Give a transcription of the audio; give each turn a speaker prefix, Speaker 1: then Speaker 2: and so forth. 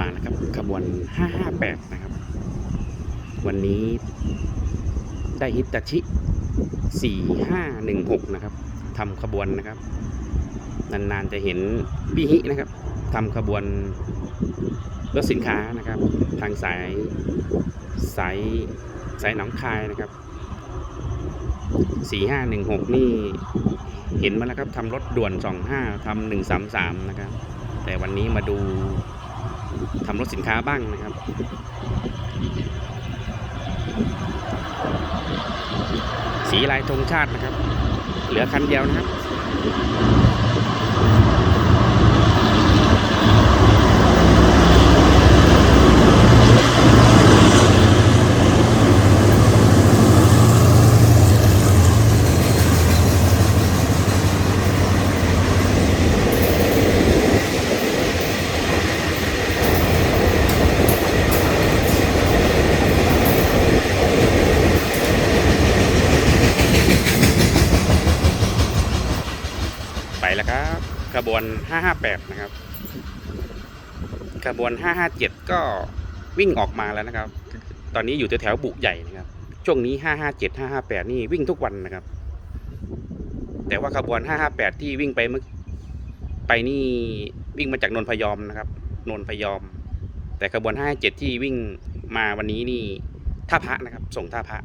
Speaker 1: มานะครับขบวน 558 นะครับ วันนี้ได้ฮิตาชิ 4516 นะครับทำขบวนนะครับ นานๆจะเห็นพี่ฮินะครับทำขบวนรถสินค้านะครับ ทางสายสายสายหนองคายนะครับ 4516 นี่เห็นมาแล้วครับทำรถด่วน 25ทำ133 นะครับ แต่วันนี้มาดู รถสินค้าบ้างนะครับสีลายธงชาตินะครับ เหลือคันเดียวนะครับ ไปแล้วครับขบวน 558 นะครับขบวน 557 ก็วิ่งออกมาแล้วนะครับ ตอนนี้อยู่แถวๆบุใหญ่นะครับ ช่วงนี้ 557 558 นี่วิ่งทุกวันนะครับ แต่ว่าขบวน 558 ที่วิ่งไปเมื่อไปนี่วิ่งมาจากนนพยอมนะครับ นนพยอม แต่ขบวน 557 ที่วิ่งมาวันนี้นี่ท่าพระนะครับ ส่งท่าพระ